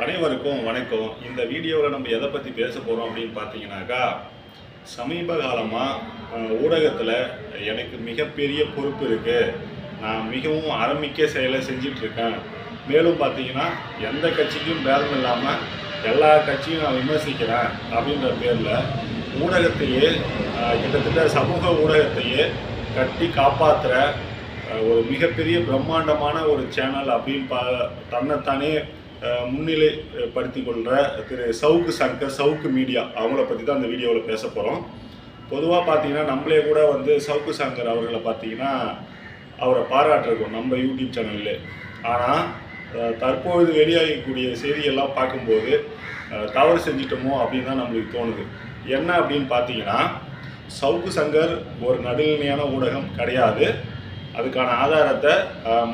அனைவருக்கும் வணக்கம். இந்த வீடியோவில் நம்ம எதை பற்றி பேச போகிறோம் அப்படின்னு பார்த்தீங்கன்னாக்கா சமீப காலமாக ஊடகத்தில் எனக்கு மிகப்பெரிய பொறுப்பு இருக்குது நான் மிகவும் அறமிக்க செயலை செஞ்சிட்ருக்கேன். மேலும் பார்த்தீங்கன்னா எந்த கட்சிக்கும் பேதம் இல்லாமல் எல்லா கட்சியும் நான் விமர்சிக்கிறேன் அப்படின்ற பேரில் ஊடகத்தையே கிட்டத்தட்ட சமூக ஊடகத்தையே கட்டி காப்பாற்றுற ஒரு மிகப்பெரிய பிரம்மாண்டமான ஒரு சேனல் அப்படின்னு பா தன்னைத்தானே முன்னிலைப்படுத்தி கொள்கிற திரு சவுக்கு சங்கர் சவுக்கு மீடியா அவங்கள பற்றி தான் அந்த வீடியோவில் பேச போகிறோம் பொதுவாக பார்த்தீங்கன்னா நம்மளே கூட வந்து சவுக்கு சங்கர் அவர்களை பார்த்தீங்கன்னா அவரை பாராட்டிருக்கோம் நம்ம யூடியூப் சேனல்ல. ஆனால் தற்பொழுது வெளியாகக்கூடிய செய்தியெல்லாம் பார்க்கும்போது தவறு செஞ்சிட்டோமோ அப்படின்னு தான் நம்மளுக்கு தோணுது. என்ன அப்படின்னு பார்த்தீங்கன்னா சவுக்கு சங்கர் ஒரு நடுநிலையான ஊடகம் கிடையாது. அதுக்கான ஆதாரத்தை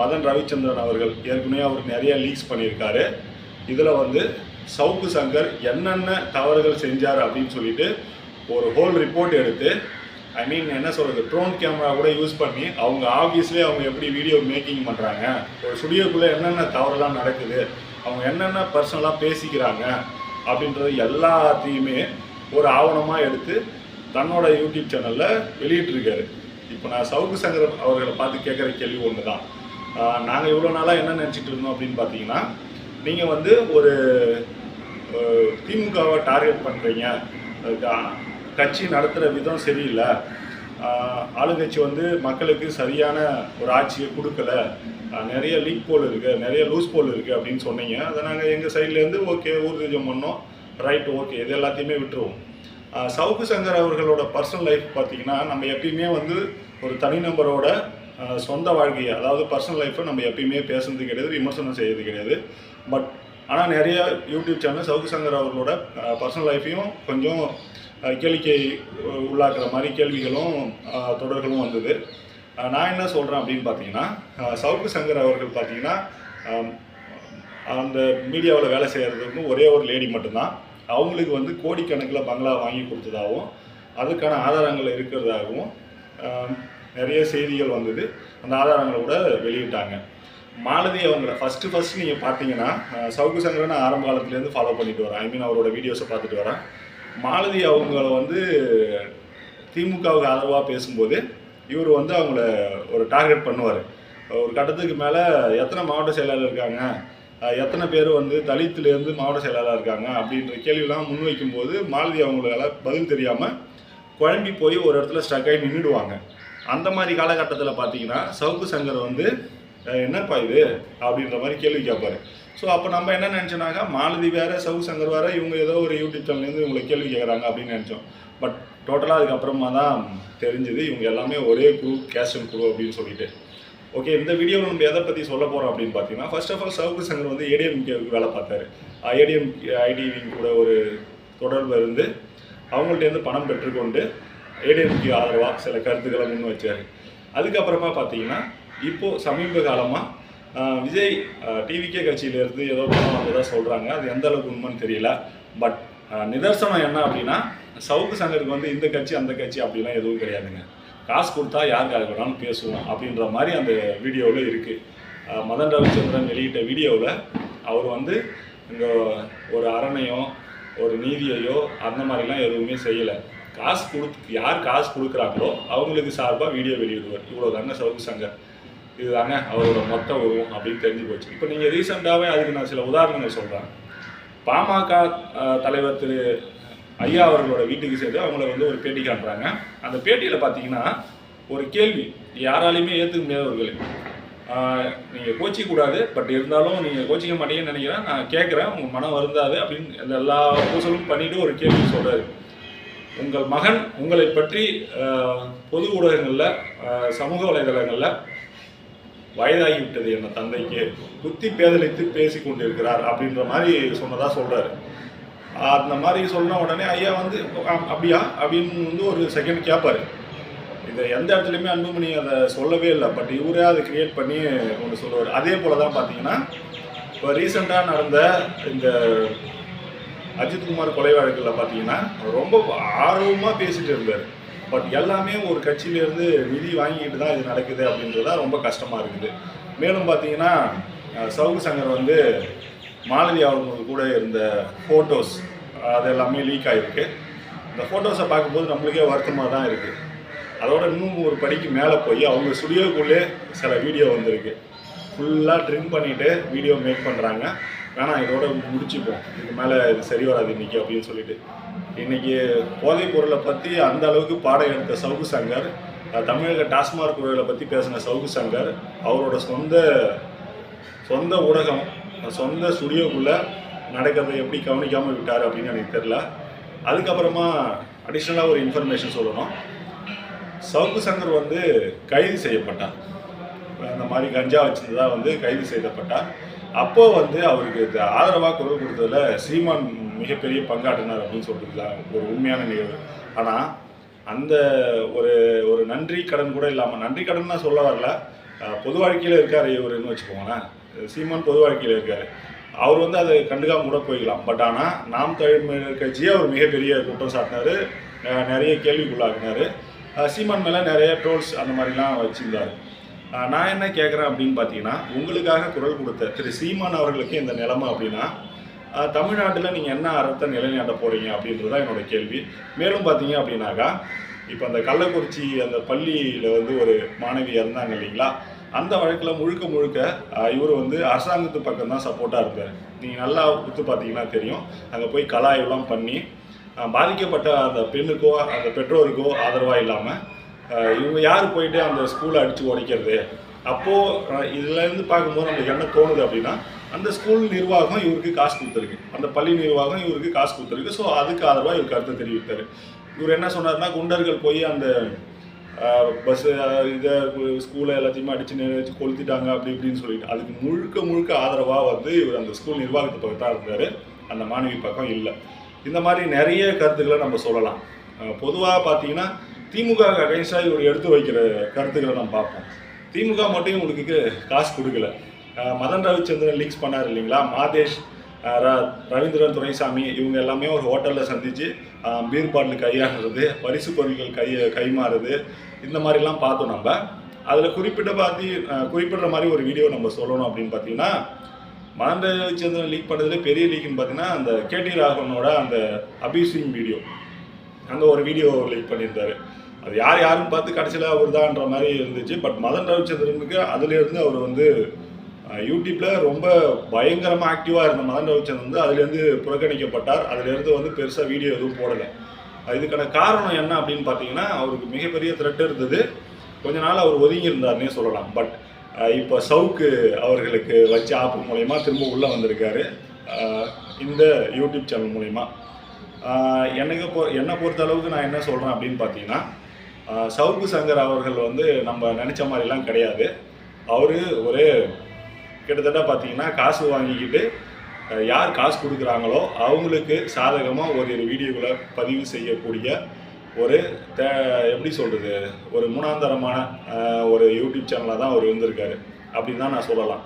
மதன் ரவிச்சந்திரன் அவர்கள் ஏற்கனவே அவர் நிறைய லீக்ஸ் பண்ணியிருக்காரு. இதில் வந்து சவுக்கு சங்கர் என்னென்ன தவறுகள் செஞ்சார் அப்படின்னு சொல்லிட்டு ஒரு ஹோல் ரிப்போர்ட் எடுத்து ஐ மீன் என்ன சொல்கிறது ட்ரோன் கேமரா கூட யூஸ் பண்ணி அவங்க ஆஃபீஸ்லேயே அவங்க எப்படி வீடியோ மேக்கிங் பண்ணுறாங்க ஒரு ஸ்டுடியோக்குள்ளே என்னென்ன தவறுலாம் நடக்குது அவங்க என்னென்ன பர்சனலாக பேசிக்கிறாங்க அப்படின்றது எல்லாத்தையுமே ஒரு ஆவணமாக எடுத்து தன்னோட யூடியூப் சேனலில் வெளியிட்டிருக்காரு. இப்போ நான் சவுக்கு சங்கர் அவர்களை பார்த்து கேட்குற கேள்வி ஒன்று தான். நாங்கள் இவ்வளோ நாளாக என்ன நினச்சிட்டு இருந்தோம் அப்படின்னு பார்த்தீங்கன்னா நீங்கள் வந்து ஒரு திமுகவை டார்கெட் பண்ணுறீங்க கட்சி நடத்துகிற விதம் சரியில்லை. ஆளுங்கட்சி வந்து மக்களுக்கு சரியான ஒரு ஆட்சியை கொடுக்கல. நிறைய லீக் போல் இருக்குது நிறைய லூஸ் போல் இருக்குது அப்படின்னு சொன்னீங்க. அதை நாங்கள் எங்கள் சைட்லேருந்து ஓகே ஊர்ஜம் பண்ணோம். ரைட் ஓகே இது எல்லாத்தையுமே விட்டுருவோம். சவுக்கு சங்கர் அவர்களோட பர்சனல் லைஃப் பார்த்தீங்கன்னா நம்ம எப்பயுமே வந்து ஒரு தனிநபரோட சொந்த வாழ்க்கையை அதாவது பர்சனல் லைஃப்பை நம்ம எப்பயுமே பேசுறது கிடையாது விமர்சனம் செய்யறது கிடையாது. பட் ஆனால் நிறைய யூடியூப் சேனல் சவுக்கு சங்கர் அவர்களோட பர்சனல் லைஃப்பையும் கொஞ்சம் கேளிக்கை உள்ளாக்குற மாதிரி கேள்விகளும் தொடர்களும் வந்தது. நான் என்ன சொல்கிறேன் அப்படின்னு பார்த்தீங்கன்னா சவுக்கு சங்கர் அவர்கள் பார்த்தீங்கன்னா அந்த மீடியாவில் வேலை செய்கிறதுக்கு ஒரே ஒரு லேடி மட்டும்தான். அவங்களுக்கு வந்து கோடிக்கணக்கில் பங்களா வாங்கி கொடுத்ததாகவும் அதுக்கான ஆதாரங்கள் இருக்கிறதாகவும் நிறைய செய்திகள் வந்தது. அந்த ஆதாரங்களை கூட வெளியிட்டாங்க. மாலதி அவங்கள ஃபஸ்ட்டு ஃபஸ்ட்டு நீங்கள் பார்த்தீங்கன்னா சவுக்கு சங்கரன் நான் ஆரம்ப காலத்துலேருந்து ஃபாலோ பண்ணிட்டு வரேன். ஐ மீன் அவரோட வீடியோஸை பார்த்துட்டு வரேன். மாலதி அவங்கள வந்து திமுகவுக்கு ஆதரவாக பேசும்போது இவர் வந்து அவங்கள ஒரு டார்கெட் பண்ணுவார். ஒரு கட்டத்துக்கு மேலே எத்தனை மாவட்ட செயலாளர் இருக்காங்க? எத்தனை பேர் வந்து தலித்துலேருந்து மாவட்ட செயலாளராக இருக்காங்க அப்படின்ற கேள்விலாம் முன்வைக்கும்போது மாலதி அவங்களால பதில் தெரியாமல் குழம்பி போய் ஒரு இடத்துல ஸ்டக் ஆகி நின்றுடுவாங்க அந்த மாதிரி காலகட்டத்தில் பார்த்தீங்கன்னா சவுக்கு சங்கர் வந்து என்னப்பா இது அப்படின்ற மாதிரி கேள்வி கேட்பார் ஸோ அப்போ நம்ம என்ன நினச்சோனாக்கா மாலதி வேறு சவுக்கு சங்கர் வேறு இவங்க ஏதோ ஒரு யூடியூப் சேனல்லேருந்து இவங்களை கேள்வி கேட்குறாங்க அப்படின்னு நினச்சோம். பட் டோட்டலாக அதுக்கப்புறமா தான் தெரிஞ்சது இவங்க எல்லாமே ஒரே குரூப் கேஷன் குழு அப்படின்னு சொல்லிட்டு. ஓகே இந்த வீடியோவில் நம்ம எதை பற்றி சொல்ல போகிறோம் அப்படின்னு பார்த்தீங்கன்னா first of all Savukku Shankar வந்து ஏடிஎம்கேவுக்கு வேலை பார்த்தாரு. ஏடிஎம் ஐடிவிங் கூட ஒரு தொடர்பு இருந்து அவங்கள்ட்டேருந்து பணம் பெற்றுக்கொண்டு ஏடிஎம்கே ஆதரவாக சில கருத்துக்களை முன் வச்சார். அதுக்கப்புறமா பார்த்தீங்கன்னா இப்போது சமீப காலமாக விஜய் டிவிகே கட்சியிலேருந்து ஏதோ பணம் வந்ததாக சொல்கிறாங்க அது எந்த அளவுக்கு உண்மைன்னு தெரியல. பட் நிதர்சனம் என்ன அப்படின்னா சவுக்கு சங்கருக்கு வந்து இந்த கட்சி அந்த கட்சி அப்படிலாம் எதுவும் கிடையாதுங்க. காசு கொடுத்தா யாருக்காக வேணாலும் பேசுவோம் அப்படின்ற மாதிரி அந்த வீடியோவில் இருக்குது மதன் ரவிச்சந்திரன் வெளியிட்ட வீடியோவில் அவர் வந்து இங்கே ஒரு அரணையோ ஒரு நீதியையோ அந்த மாதிரிலாம் எதுவுமே செய்யலை. காசு கொடுத்து யார் காசு கொடுக்குறாங்களோ அவங்களுக்கு சார்பாக வீடியோ வெளியிடுவார். இவ்வளோ தாங்க சவுக்கு சங்கர். இதுதாங்க அவரோட மொத்த உருவம் அப்படின்னு தெரிஞ்சு போச்சு. இப்போ நீங்கள் ரீசெண்டாகவே அதுக்கு நான் சில உதாரணங்கள் சொல்கிறேன் பாமக தலைவர் திரு ஐயா அவர்களோட வீட்டுக்கு சேர்ந்து அவங்கள வந்து ஒரு பேட்டி காட்டுறாங்க. அந்த பேட்டியில் பார்த்தீங்கன்னா ஒரு கேள்வி யாராலையுமே ஏற்றுக்க முடியாத ஒரு கேள்வி நீங்கள் கோச்சிக்க கூடாது பட் இருந்தாலும் நீங்கள் கோச்சிக்க மாட்டீங்கன்னு நினைக்கிறேன். நான் கேட்குறேன் உங்கள் மனம் வருந்தாது அப்படின்னு அந்த எல்லா பூசலும் பண்ணிவிட்டு ஒரு கேள்வி சொல்கிறாரு உங்கள் மகன் உங்களை பற்றி பொது ஊடகங்களில் சமூக வலைதளங்களில் வயதாகிவிட்டது என் தந்தைக்கு புத்தி பேதலித்து பேசி கொண்டிருக்கிறார் அப்படின்ற மாதிரி சொன்னதாக சொல்கிறாரு அந்த மாதிரி சொன்ன உடனே ஐயா வந்து அப்படியா? அப்படின்னு வந்து ஒரு செகண்ட் கேட்பார் இதை எந்த இடத்துலையுமே அன்புமணி அதை சொல்லவே இல்லை. பட் இவரே அதை கிரியேட் பண்ணி ஒன்று சொல்லுவார். அதே போல தான் பார்த்தீங்கன்னா இப்போ ரீசெண்டாக நடந்த இந்த அஜித்குமார் கொலை வழக்கில் பார்த்தீங்கன்னா ரொம்ப ஆர்வமாக பேசிட்டு இருந்தார். பட் எல்லாமே ஒரு கட்சியிலேருந்து நிதி வாங்கிட்டு தான் இது நடக்குது அப்படின்றது தான் ரொம்ப கஷ்டமாக இருக்குது. மேலும் பார்த்தீங்கன்னா சவுக்கு சங்கர் வந்து மாலதி அவங்க கூட இருந்த ஃபோட்டோஸ் அது எல்லாமே லீக் ஆகிருக்கு இந்த ஃபோட்டோஸை பார்க்கும்போது நம்மளுக்கே வருத்தமாக தான் இருக்குது அதோட இன்னும் ஒரு படிக்கு மேலே போய் அவங்க ஸ்டுடியோக்குள்ளே சில வீடியோ வந்திருக்கு. ஃபுல்லாக ட்ரிம் பண்ணிவிட்டு வீடியோ மேக் பண்ணுறாங்க வேணாம் இதோட முடிச்சுப்போம். இதுக்கு மேலே இது சரி வராது இன்னைக்கு அப்படின்னு சொல்லிட்டு. இன்னைக்கு போதைப் பொருளை பற்றி அந்த அளவுக்கு பாடம் எடுத்த சவுகு சங்கர் தமிழக டாஸ்மாக் பொருளை பற்றி பேசின சவுகு சங்கர் அவரோட சொந்த சொந்த ஊடகம் சொந்த ஸ்டுடியோக்குள்ளே நடக்கிறத எப்படி கவனிக்காமல் விட்டார் அப்படின்னு எனக்கு தெரில அதுக்கப்புறமா அடிஷ்னலாக ஒரு இன்ஃபர்மேஷன் சொல்லணும். சவுக்கு சங்கர் வந்து கைது செய்யப்பட்டார். அந்த மாதிரி கஞ்சா வச்சிருந்ததா வந்து கைது செய்யப்பட்டார். அப்போது வந்து அவருக்கு ஆதரவாக குரல் கொடுத்ததுல சீமான் மிகப்பெரிய பங்காற்றினார் அப்படின்னு சொல்லிட்டு ஒரு உண்மையான நிகழ்வு. ஆனால் அந்த ஒரு ஒரு நன்றி கடன் கூட இல்லாமல் நன்றி கடன்னா சொல்ல வரல. பொது வாழ்க்கையில் இருக்கார் இவருன்னு வச்சுக்கோங்களேன். சீமான் பொது வாழ்க்கையில் இருக்கார். அவர் வந்து அதை கண்டுக்காம கூட போய்க்கலாம். பட் ஆனால் நாம் தமிழர் கட்சியை அவர் மிகப்பெரிய குற்றம் சாட்டினார். நிறைய கேள்விக்குள்ளாக்குனாரு. சீமான் மேலே நிறைய ட்ரோல்ஸ் அந்த மாதிரிலாம் வச்சுருந்தார். நான் என்ன கேட்குறேன் அப்படின்னு பார்த்தீங்கன்னா உங்களுக்காக குரல் கொடுத்த திரு சீமான் அவர்களுக்கு இந்த நிலைமை அப்படின்னா தமிழ்நாட்டில் நீங்கள் என்ன அறத்தை நிலைநாட்ட போகிறீங்க அப்படின்றது தான் என்னோட கேள்வி. மேலும் பார்த்தீங்க அப்படின்னாக்கா இப்போ அந்த கள்ளக்குறிச்சி அந்த பள்ளியில் வந்து ஒரு மாணவி இறந்தாங்க இல்லைங்களா? அந்த வழக்கில் முழுக்க முழுக்க இவர் வந்து அரசாங்கத்து பக்கம் தான் சப்போர்ட்டாக இருந்தார் நீங்கள் நல்லா கொடுத்து பார்த்தீங்கன்னா தெரியும். அங்கே போய் கலாய்வெல்லாம் பண்ணி பாதிக்கப்பட்ட அந்த பெண்ணுக்கோ அந்த பெற்றோருக்கோ ஆதரவாக இல்லாமல் இவங்க யார் போயிட்டு அந்த ஸ்கூலை அடித்து உடைக்கிறது? அப்போது இதுலேருந்து பார்க்கும்போது நம்மளுக்கு என்ன தோணுது அப்படின்னா அந்த ஸ்கூல் நிர்வாகம் இவருக்கு காசு கொடுத்துருக்கு. அந்த பள்ளி நிர்வாகம் இவருக்கு காசு கொடுத்துருக்கு. ஸோ அதுக்கு ஆதரவாக இவர் கருத்து தெரிவித்தார். இவர் என்ன சொன்னார்னா குண்டர்கள் போய் அந்த பஸ்ஸு இதை ஸ்கூலை எல்லாத்தையுமே அடித்து நினைச்சு கொளுத்திட்டாங்க அப்படி இப்படின்னு சொல்லிட்டு. அதுக்கு முழுக்க முழுக்க ஆதரவாக வந்து இவர் அந்த ஸ்கூல் நிர்வாகத்து பக்கம் தான் இருந்தார். அந்த மாணவி பக்கம் இல்லை. இந்த மாதிரி நிறைய கருத்துக்களை நம்ம சொல்லலாம். பொதுவாக பார்த்தீங்கன்னா திமுக அகைன்ஸ்டாக இவர் எடுத்து வைக்கிற கருத்துக்களை நம்ம பார்ப்போம். திமுக மட்டும் இவங்களுக்கு காசு கொடுக்கல. மதன் ரவிச்சந்திரன் லீக்ஸ் பண்ணார் இல்லைங்களா? மாதேஷ் ர- ரவீந்திரன் துரைசாமி இவங்க எல்லாமே ஒரு ஹோட்டலில் சந்தித்து பீர் கையாகிறது பரிசு பொருள்கள் கை கைமாறுது. இந்த மாதிரிலாம் பார்த்தோம் நம்ம. அதில் குறிப்பிட்ட பார்த்து குறிப்பிடுற மாதிரி ஒரு வீடியோ நம்ம சொல்லணும் அப்படின்னு பார்த்தீங்கன்னா மதன் ரவிச்சந்திரன் லீக் பண்ணதுல பெரிய லீக்னு பார்த்தீங்கன்னா அந்த கேடி ராகவனோட அந்த அபியூசிங் வீடியோ அந்த ஒரு வீடியோ லீக் பண்ணியிருந்தாரு. அது யார் யாருன்னு பார்த்து கடைசியில் அவர் தான்ன்ற மாதிரி இருந்துச்சு. பட் மதன் ரவிச்சந்திரனுக்கு அதுலேருந்து அவர் வந்து யூடியூப்பில் ரொம்ப பயங்கரமாக ஆக்டிவாக இருந்த மதன் ரவிச்சந்திரன் வந்து அதுலேருந்து புறக்கணிக்கப்பட்டார். அதுலேருந்து வந்து பெருசாக வீடியோ எதுவும் போடலை. இதுக்கான காரணம் என்ன அப்படின்னு பார்த்தீங்கன்னா அவருக்கு மிகப்பெரிய த்ரெட் இருந்தது. கொஞ்ச நாள் அவர் ஒதுங்கி இருந்தார்னே சொல்லலாம் பட் இப்போ சவுக்கு அவர்களுக்கு வச்ச ஆப் மூலயமா திரும்ப உள்ளே வந்திருக்காரு. இந்த யூடியூப் சேனல் மூலயமா. எனக்கு பொ என்னை பொறுத்த அளவுக்கு நான் என்ன சொல்கிறேன் அப்படின்னு பார்த்தீங்கன்னா சவுக்கு சங்கர் அவர்கள் வந்து நம்ம நினச்ச மாதிரிலாம் கிடையாது. அவர் ஒரு கிட்டத்தட்ட பார்த்தீங்கன்னா காசு வாங்கிக்கிட்டு யார் காசு கொடுக்குறாங்களோ அவங்களுக்கு சாதகமாக ஒரு ஒரு வீடியோக்களை பதிவு செய்யக்கூடிய ஒரு தே எப்படி சொல்கிறது ஒரு மூணாந்தரமான ஒரு யூடியூப் சேனலாக தான் அவர் இருந்திருக்காரு. அப்படின்னு தான் நான் சொல்லலாம்.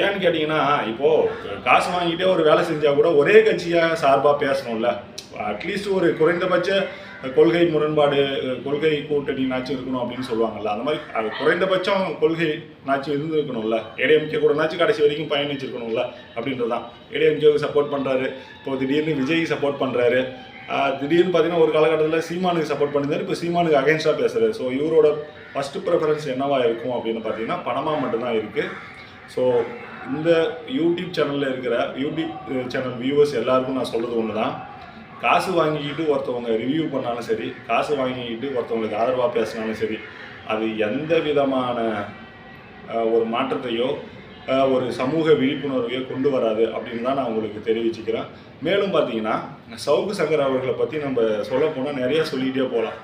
ஏன்னு கேட்டிங்கன்னா இப்போது காசு வாங்கிட்டே ஒரு வேலை செஞ்சால் கூட ஒரே கட்சியாக சார்பாக பேசணும்ல. அட்லீஸ்ட் ஒரு குறைந்தபட்ச கொள்கை முரண்பாடு கொள்கை கூட்டணி நாச்சும் இருக்கணும் அப்படின்னு சொல்லுவாங்கல்ல அந்த மாதிரி அது குறைந்தபட்சம் கொள்கை நாச்சும் இருந்திருக்கணும்ல. ஏடிஎம்கே கூட நாச்சு கடைசி வரைக்கும் பயணிச்சிருக்கணும்ல அப்படின்றது தான் ஏடிஎம்கேவுக்கு சப்போர்ட் பண்ணுறாரு இப்போ திடீர்னு விஜய்க்கு சப்போர்ட் பண்ணுறாரு திடீர்னு பார்த்தீங்கன்னா ஒரு காலகட்டத்தில் சீமானுக்கு சப்போர்ட் பண்ணியிருந்தாரு. இப்போ சீமானுக்கு அகைன்ஸ்டாக பேசுகிறாரு ஸோ இவரோட ஃபஸ்ட்டு ப்ரிஃபரன்ஸ் என்னவா இருக்கும் அப்படின்னு பார்த்தீங்கன்னா பணமாக மட்டும்தான் இருக்குது ஸோ இந்த யூடியூப் சேனலில் இருக்கிற யூடியூப் சேனல் வியூவர்ஸ் எல்லாருக்கும் நான் சொல்கிறது ஒன்று தான் காசு வாங்கிக்கிட்டு ஒருத்தவங்க ரிவ்யூ பண்ணாலும் சரி காசு வாங்கிக்கிட்டு ஒருத்தவங்களுக்கு ஆதரவாக பேசினாலும் சரி அது எந்த விதமான ஒரு மாற்றத்தையோ ஒரு சமூக விழிப்புணர்வையோ கொண்டு வராது அப்படின்னு தான் நான் உங்களுக்கு தெரிவிச்சுக்கிறேன். மேலும் பார்த்தீங்கன்னா சவுக்கு சங்கர் அவர்களை பற்றி நம்ம சொல்ல போனால் நிறைய சொல்லிகிட்டே போகலாம்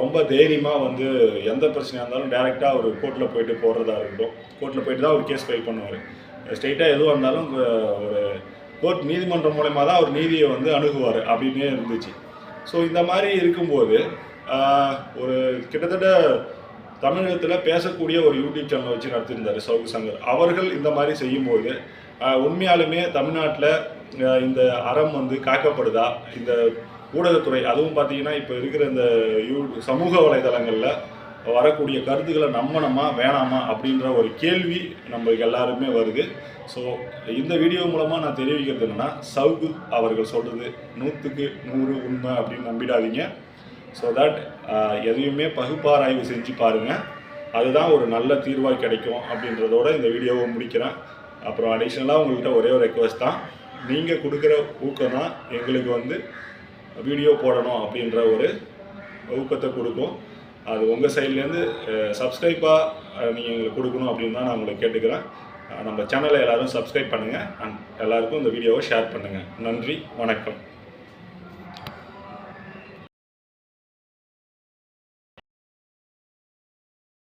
ரொம்ப தைரியமாக வந்து எந்த பிரச்சனையாக இருந்தாலும் டேரெக்டாக அவர் கோர்ட்டில் போயிட்டு போடுறதா இருக்கட்டும். கோர்ட்டில் போயிட்டு தான் அவர் கேஸ் ஃபைல் பண்ணுவார். ஸ்ட்ரெயிட்டாக எதுவாக இருந்தாலும் ஒரு கோர்ட் நீதிமன்றம் மூலயமா தான் அவர் நீதியை வந்து அணுகுவார். அப்படின்னே இருந்துச்சு. ஸோ இந்த மாதிரி இருக்கும்போது ஒரு கிட்டத்தட்ட தமிழகத்தில் பேசக்கூடிய ஒரு யூடியூப் சேனல் வச்சு நடத்தியிருந்தார் சவுக்கு சங்கர். அவர்கள் இந்த மாதிரி செய்யும்போது உண்மையாலுமே தமிழ்நாட்டில் இந்த அறம் வந்து காக்கப்படுதா? இந்த ஊடகத்துறை அதுவும் பார்த்தீங்கன்னா இப்போ இருக்கிற இந்த யூ சமூக வலைதளங்களில் வரக்கூடிய கருத்துக்களை நம்பணுமா வேணாமா அப்படின்ற ஒரு கேள்வி நம்மளுக்கு எல்லாருமே வருது. ஸோ இந்த வீடியோ மூலமாக நான் தெரிவிக்கிறது என்னென்னா சவுகு அவர்கள் சொல்கிறது நூற்றுக்கு நூறு உண்மை அப்படின்னு நம்பிடாதீங்க. ஸோ தட் எதையுமே பகுப்பாராய்வு செஞ்சு பாருங்கள் அதுதான் ஒரு நல்ல தீர்வாக கிடைக்கும் அப்படின்றதோட இந்த வீடியோவை முடிக்கிறேன். அப்புறம் அடிஷ்னலாக உங்கள்கிட்ட ஒரே ஒரு ரெக்வஸ்ட் தான். நீங்கள் கொடுக்குற ஊக்கம் தான் எங்களுக்கு வந்து வீடியோ போடணும் அப்படின்ற ஒரு ஊக்கத்தை கொடுக்கும். அது உங்கள் சைட்லேருந்து சப்ஸ்கிரைப்பாக நீங்கள் எங்களுக்கு கொடுக்கணும் அப்படின்னு தான் நான் உங்களை கேட்டுக்கிறேன். நம்ம சேனலை எல்லோரும் சப்ஸ்கிரைப் பண்ணுங்கள் அண்ட் எல்லாருக்கும் இந்த வீடியோவை ஷேர் பண்ணுங்கள் நன்றி வணக்கம்.